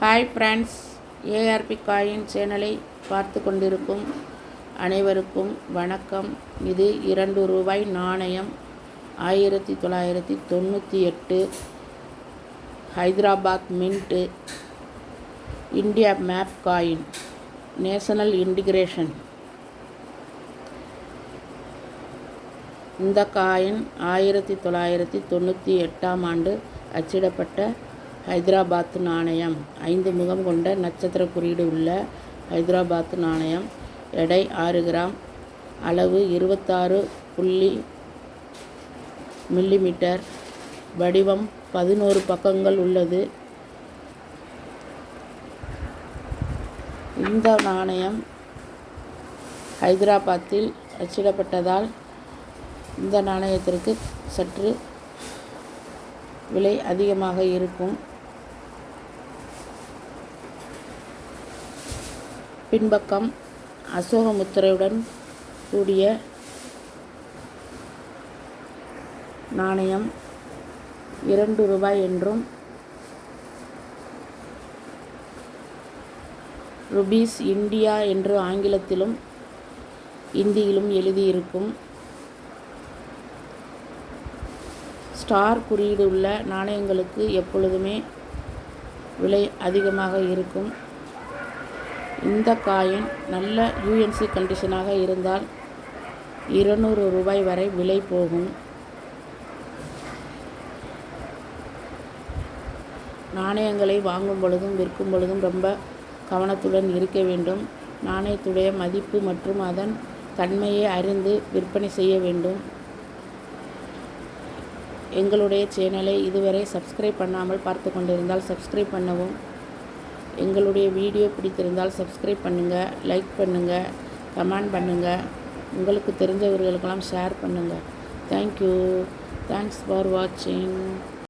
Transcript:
Hi friends ARP coin சேனலை பார்த்து கொண்டிருக்கும் அனைவருக்கும் வணக்கம். இது இரண்டு ரூபாய் நாணயம் ஆயிரத்தி தொள்ளாயிரத்தி தொண்ணூற்றி எட்டு Hyderabad mint India map coin national integration. இந்த காயின் ஆயிரத்தி தொள்ளாயிரத்தி தொண்ணூற்றி எட்டாம் ஆண்டு அச்சிடப்பட்ட ஹைதராபாத் நாணயம். ஐந்து முகம் கொண்ட நட்சத்திர குறியீடு உள்ள ஹைதராபாத் நாணயம். எடை ஆறு கிராம். அளவு இருபத்தாறு புள்ளி மில்லிமீட்டர். வடிவம் பதினோரு பக்கங்கள் உள்ளது. இந்த நாணயம் ஹைதராபாத்தில் அச்சிடப்பட்டதால் இந்த நாணயத்திற்கு சற்று விலை அதிகமாக இருக்கும். பின்பக்கம் அசோக முத்திரையுடன் கூடிய நாணயம் இரண்டு ரூபாய் என்றும் ருபீஸ் இந்தியா என்று ஆங்கிலத்திலும் இந்தியிலும் எழுதியிருக்கும் ஸ்டார் குறியீடு உள்ள நாணயங்களுக்கு எப்பொழுதுமே விலை அதிகமாக இருக்கும். இந்த காயின் நல்ல யூஎன்சி கண்டிஷனாக இருந்தால் இருநூறு ரூபாய் வரை விலை போகும். நாணயங்களை வாங்கும் பொழுதும் விற்கும் பொழுதும் ரொம்ப கவனத்துடன் இருக்க வேண்டும். நாணயத்துடைய மதிப்பு மற்றும் அதன் தன்மையை அறிந்து விற்பனை செய்ய வேண்டும். எங்களுடைய சேனலை இதுவரை சப்ஸ்கிரைப் பண்ணாமல் பார்த்து கொண்டிருந்தால் சப்ஸ்கிரைப் பண்ணவும். எங்களுடைய வீடியோ பிடித்திருந்தால் சப்ஸ்கிரைப் பண்ணுங்கள் லைக் பண்ணுங்கள் கமெண்ட் பண்ணுங்கள் உங்களுக்கு தெரிஞ்சவர்களுக்கெல்லாம் ஷேர் பண்ணுங்கள் தேங்க்யூ தேங்க்ஸ் ஃபார் வாட்சிங்